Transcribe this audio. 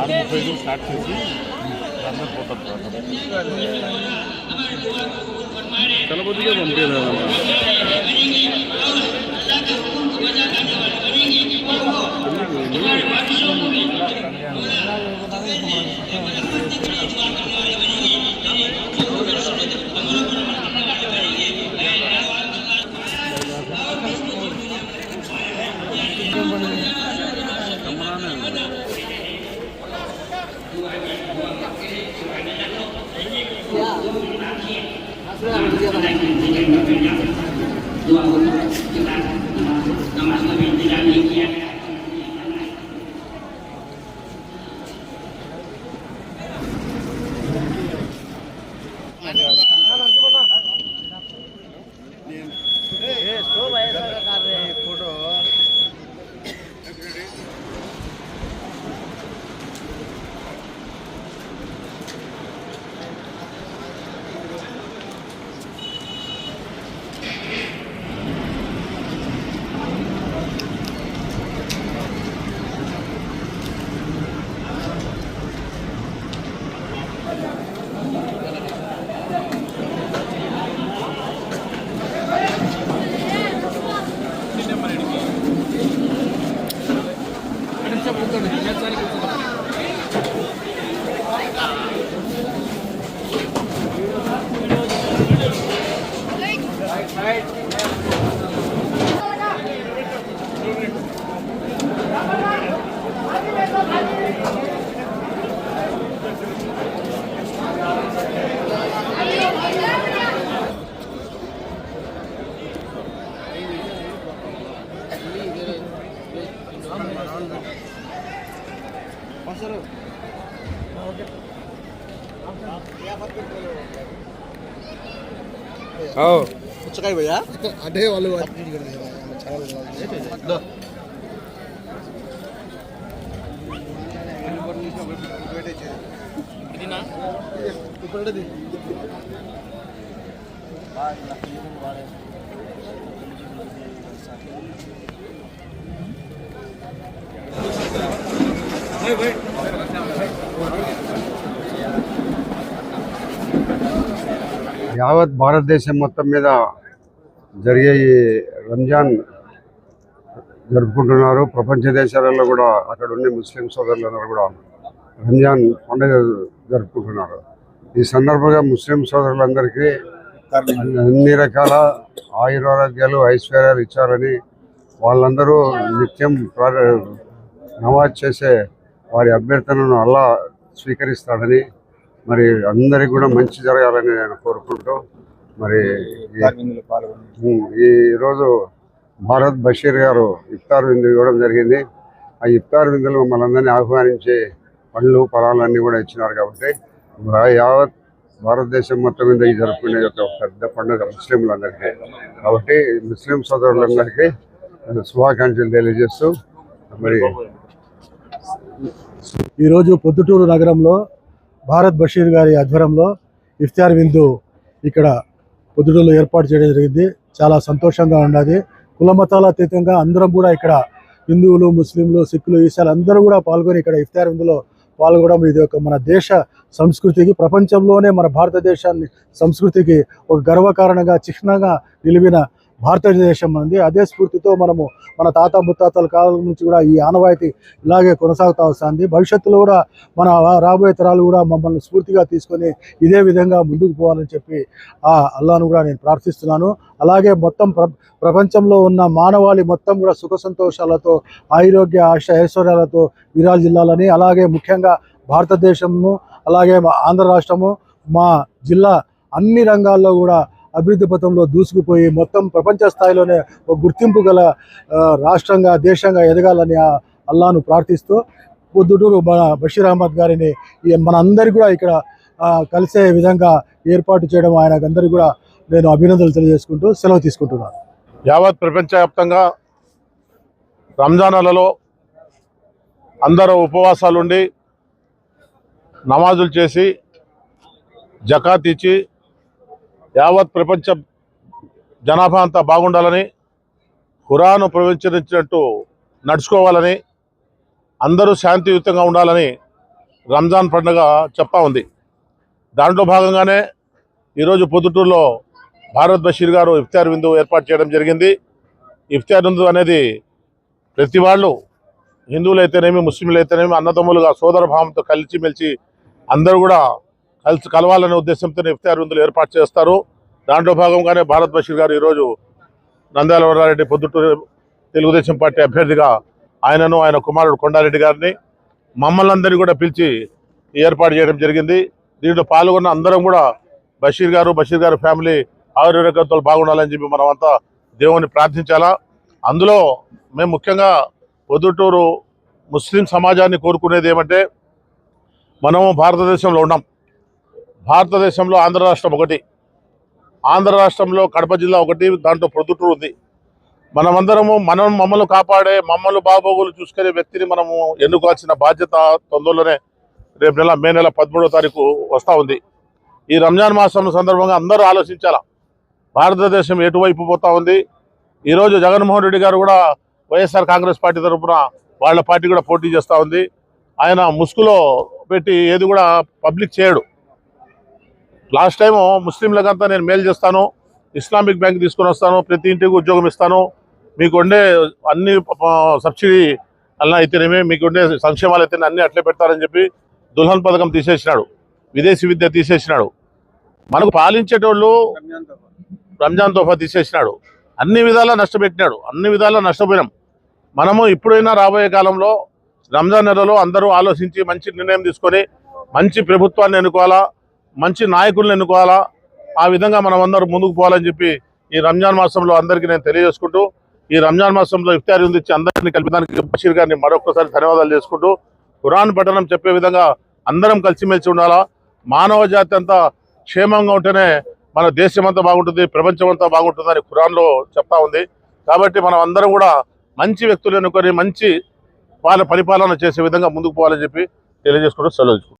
আমি Facebook start করছি আপনার প্রতাপ চলো বন্ধুকে name आओ कुछ कहीं भैया। आधे वाले बात नहीं कर दिया अच्छा लग रहा है Hey, wait. యావత్ భారతదేశం మొత్తం మీద జరిగే ఈ రంజాన్ జరుపుకుంటున్నారు. ప్రపంచ దేశాలలో కూడా అక్కడ ఉండే ముస్లిం సోదరులందరూ కూడా రంజాన్ పండుగ జరుపుకుంటున్నారు. ఈ సందర్భంగా ముస్లిం సోదరులందరికీ అన్ని రకాల ఆయురారోగ్యాలు ఐశ్వర్యాలు ఇచ్చారని వాళ్ళందరూ నిత్యం నమాజ్ చేసే వారి అభ్యర్థనను అల్లా స్వీకరిస్తాడని మరి అందరికి కూడా మంచి జరగాలని నేను కోరుకుంటూ మరి ఈ- ఉమ్, ఈ రోజు భారత్ బషీర్ గారు ఇఫ్తార్ విందు ఇవ్వడం జరిగింది. ఆ ఇఫ్తార్ విందులో మమ్మల్ని అందరినీ ఆహ్వానించి పండ్లు ఫలాలు అన్నీ కూడా ఇచ్చినారు కాబట్టి యావత్ భారతదేశం మొత్తం మీద ఈ జరుపుకునే ఒక పెద్ద పండుగ ముస్లింలందరికీ. కాబట్టి ముస్లిం సోదరులందరికీ శుభాకాంక్షలు తెలియజేస్తూ మరి ఈరోజు పొద్దుటూరు నగరంలో భారత్ బషీర్ గారి ఆధ్వర్యంలో ఇఫ్తార్ విందు ఇక్కడ పొద్దుటూరులో ఏర్పాటు చేయడం జరిగింది. చాలా సంతోషంగా ఉన్నది కుల మతాల అతీతంగా అందరం కూడా ఇక్కడ హిందువులు ముస్లింలు సిక్కులు ఈసాలు అందరూ కూడా పాల్గొని ఇక్కడ ఇఫ్తార్ విందులో పాల్గొనడం ఇది ఒక మన దేశ సంస్కృతికి ప్రపంచంలోనే మన భారతదేశాన్ని సంస్కృతికి ఒక గర్వకారణంగా చిహ్నంగా నిలిపిన భారతదేశం అనేది అదే స్ఫూర్తితో మనము మన తాత ముత్తాతల కాలం నుంచి కూడా ఈ ఆనవాయితీ ఇలాగే కొనసాగుతూ వస్తుంది. భవిష్యత్తులో కూడా మన రాబోయే తరాలు కూడా మమ్మల్ని స్ఫూర్తిగా తీసుకొని ఇదే విధంగా ముందుకు పోవాలని చెప్పి ఆ అల్లాను కూడా నేను ప్రార్థిస్తున్నాను. అలాగే మొత్తం ప్ర ప్రపంచంలో ఉన్న మానవాళి మొత్తం కూడా సుఖ సంతోషాలతో ఆరోగ్య ఆశ ఐశ్వర్యాలతో విరాజిల్లాలని అలాగే ముఖ్యంగా భారతదేశము అలాగే మా ఆంధ్ర రాష్ట్రము మా జిల్లా అన్ని రంగాల్లో కూడా అభివృద్ధి పథంలో దూసుకుపోయి మొత్తం ప్రపంచ స్థాయిలోనే ఒక గుర్తింపు గల రాష్ట్రంగా దేశంగా ఎదగాలని ఆ అల్లాను ప్రార్థిస్తూ పొద్దుటూరు మన బషీర్ అహ్మద్ గారిని మన అందరికీ కూడా ఇక్కడ కలిసే విధంగా ఏర్పాటు చేయడం ఆయనకు అందరికీ కూడా నేను అభినందనలు తెలియజేసుకుంటూ సెలవు తీసుకుంటున్నాను. యావత్ ప్రపంచవ్యాప్తంగా రంజానాలలో అందరూ ఉపవాసాలుండి నమాజులు చేసి జకాత్ ఇచ్చి యావత్ ప్రపంచ జనాభా అంతా బాగుండాలని హురాను ప్రవచించినట్టు నడుచుకోవాలని అందరూ శాంతియుతంగా ఉండాలని రంజాన్ పండుగ చెప్పా ఉంది. దాంట్లో భాగంగానే ఈరోజు పొద్దుటూరులో భారత్ బషీర్ గారు ఇఫ్తార్ విందు ఏర్పాటు చేయడం జరిగింది. ఇఫ్తార్ విందు అనేది ప్రతి వాళ్ళు హిందువులు అయితేనేమి ముస్లింలు అయితేనేమి అన్నదమ్ములుగా సోదర భావంతో కలిసిమెలిసి అందరూ కూడా కలిసి కలవాలనే ఉద్దేశంతో ఇఫ్తార్ విందులు ఏర్పాటు చేస్తారు. దాంట్లో భాగంగానే భారత్ బషీర్ గారు ఈరోజు నంద్యాల వరారెడ్డి పొద్దుటూరు తెలుగుదేశం పార్టీ అభ్యర్థిగా ఆయనను ఆయన కుమారుడు కొండారెడ్డి గారిని మమ్మల్ని అందరినీ కూడా పిలిచి ఏర్పాటు చేయడం జరిగింది. దీంట్లో పాల్గొన్న అందరం కూడా బషీర్ గారు బషీర్ గారు ఫ్యామిలీ ఆరోగ్యంతో బాగుండాలని చెప్పి మనం అంతా దేవుని ప్రార్థించాలా. అందులో మేము ముఖ్యంగా పొద్దుటూరు ముస్లిం సమాజాన్ని కోరుకునేది ఏమంటే మనము భారతదేశంలో ఉన్నాం. భారతదేశంలో ఆంధ్ర రాష్ట్రం ఒకటి. ఆంధ్ర రాష్ట్రంలో కడప జిల్లా ఒకటి దాంట్లో ప్రొద్దుటూరు ఉంది. మనమందరము మనం మమ్మల్ని కాపాడే మమ్మల్ని బాగోగులు చూసుకునే వ్యక్తిని మనము ఎన్నుకోవాల్సిన బాధ్యత తొందరలోనే రేపు నెల మే నెల పదమూడో తారీఖు వస్తూ ఉంది. ఈ రంజాన్ మాసం సందర్భంగా అందరూ ఆలోచించాలా? భారతదేశం ఎటువైపు పోతా ఉంది? ఈరోజు జగన్మోహన్ రెడ్డి గారు కూడా వైఎస్ఆర్ కాంగ్రెస్ పార్టీ తరఫున వాళ్ళ పార్టీ కూడా పోటీ చేస్తూ ఉంది. ఆయన ముసుగులో పెట్టి ఏది కూడా పబ్లిక్ చేయడు. లాస్ట్ టైం ముస్లింలకంతా నేను మేలు చేస్తాను ఇస్లామిక్ బ్యాంక్ తీసుకొని వస్తాను ప్రతి ఇంటికి ఉద్యోగం ఇస్తాను. మీకు ఉండే అన్ని సబ్సిడీ అలా అయితేనేమి మీకు ఉండే సంక్షేమాలు అయితేనే అన్ని అట్లే పెడతారని చెప్పి దుల్హన్ పథకం తీసేసినాడు. విదేశీ విద్య తీసేసినాడు. మనకు పాలించేటోళ్ళు రంజాన్ తోఫా తీసేసినాడు. అన్ని విధాలా నష్టపెట్టినాడు. అన్ని విధాలా నష్టపోయినాం. మనము ఇప్పుడైనా రాబోయే కాలంలో రంజాన్ నెలలో అందరూ ఆలోచించి మంచి నిర్ణయం తీసుకొని మంచి ప్రభుత్వాన్ని ఎన్నుకోవాలా మంచి నాయకులను ఎన్నుకోవాలా? ఆ విధంగా మనం అందరూ ముందుకు పోవాలని చెప్పి ఈ రంజాన్ మాసంలో అందరికీ నేను తెలియజేసుకుంటూ ఈ రంజాన్ మాసంలో ఇఫ్తారీ ఉందిచ్చి అందరినీ కలిపడానికి బషీర్ గారిని మరొకసారి ధన్యవాదాలు చేసుకుంటూ ఖురాన్ పఠనం చెప్పే విధంగా అందరం కలిసిమెలిసి ఉండాలా? మానవ జాతి అంతా క్షేమంగా ఉంటేనే మన దేశం అంతా బాగుంటుంది ప్రపంచం అంతా బాగుంటుందని ఖురాన్లో చెప్తా ఉంది. కాబట్టి మనం అందరం కూడా మంచి వ్యక్తులు ఎన్నుకొని మంచి పాల పరిపాలన చేసే విధంగా ముందుకు పోవాలని చెప్పి తెలియజేసుకుంటూ సెలవు